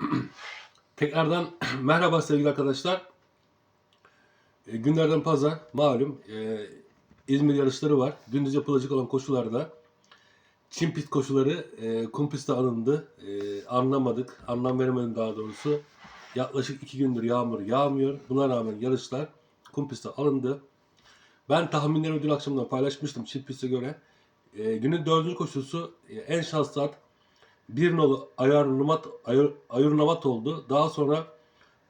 Tekrardan merhaba sevgili arkadaşlar. E, günlerden pazar malum e, İzmir yarışları var. Gündüz yapılacak olan koşularda Çin pist koşuları e, kum pistte alındı. E, anlamadık, anlam veremedim daha doğrusu. Yaklaşık iki gündür yağmur yağmıyor. Buna rağmen yarışlar kum pistte alındı. Ben tahminlerimi dün akşamdan paylaşmıştım Çin piste göre. E, günün dördüncü koşusu e, en şanslı at bir nolu Ayar Numat, Ayar, Ayur Navat oldu. Daha sonra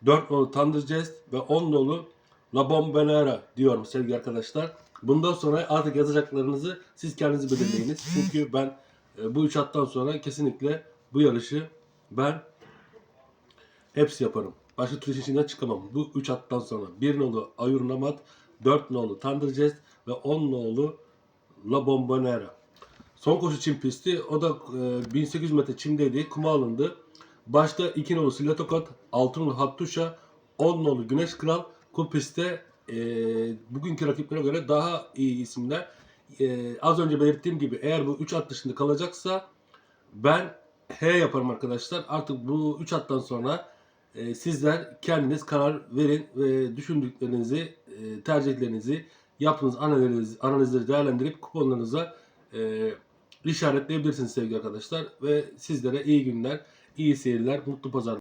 4 nolu Thunder Jest ve 10 nolu La Bombonera diyorum sevgili arkadaşlar. Bundan sonra artık yazacaklarınızı siz kendiniz belirleyiniz. Çünkü ben e, bu üç hattan sonra kesinlikle bu yarışı ben hepsi yaparım. Başka türlü içinden çıkamam. Bu üç hattan sonra 1 nolu Ayur Namat, 4 nolu Thunder Jest ve 10 nolu La Bombonera. Son koşu çim pisti. O da e, 1800 metre çimdeydi. Kuma alındı. Başta 2 nolu Silatokat, 6 nolu Hattuşa, 10 nolu Güneş Kral. Kum pistte e, bugünkü rakiplere göre daha iyi isimler. E, az önce belirttiğim gibi eğer bu 3 at dışında kalacaksa ben H yaparım arkadaşlar. Artık bu 3 attan sonra e, sizler kendiniz karar verin ve düşündüklerinizi, e, tercihlerinizi, yaptığınız analizleri, analizleri değerlendirip kuponlarınıza e, işaretleyebilirsiniz sevgili arkadaşlar. Ve sizlere iyi günler, iyi seyirler, mutlu pazarlar.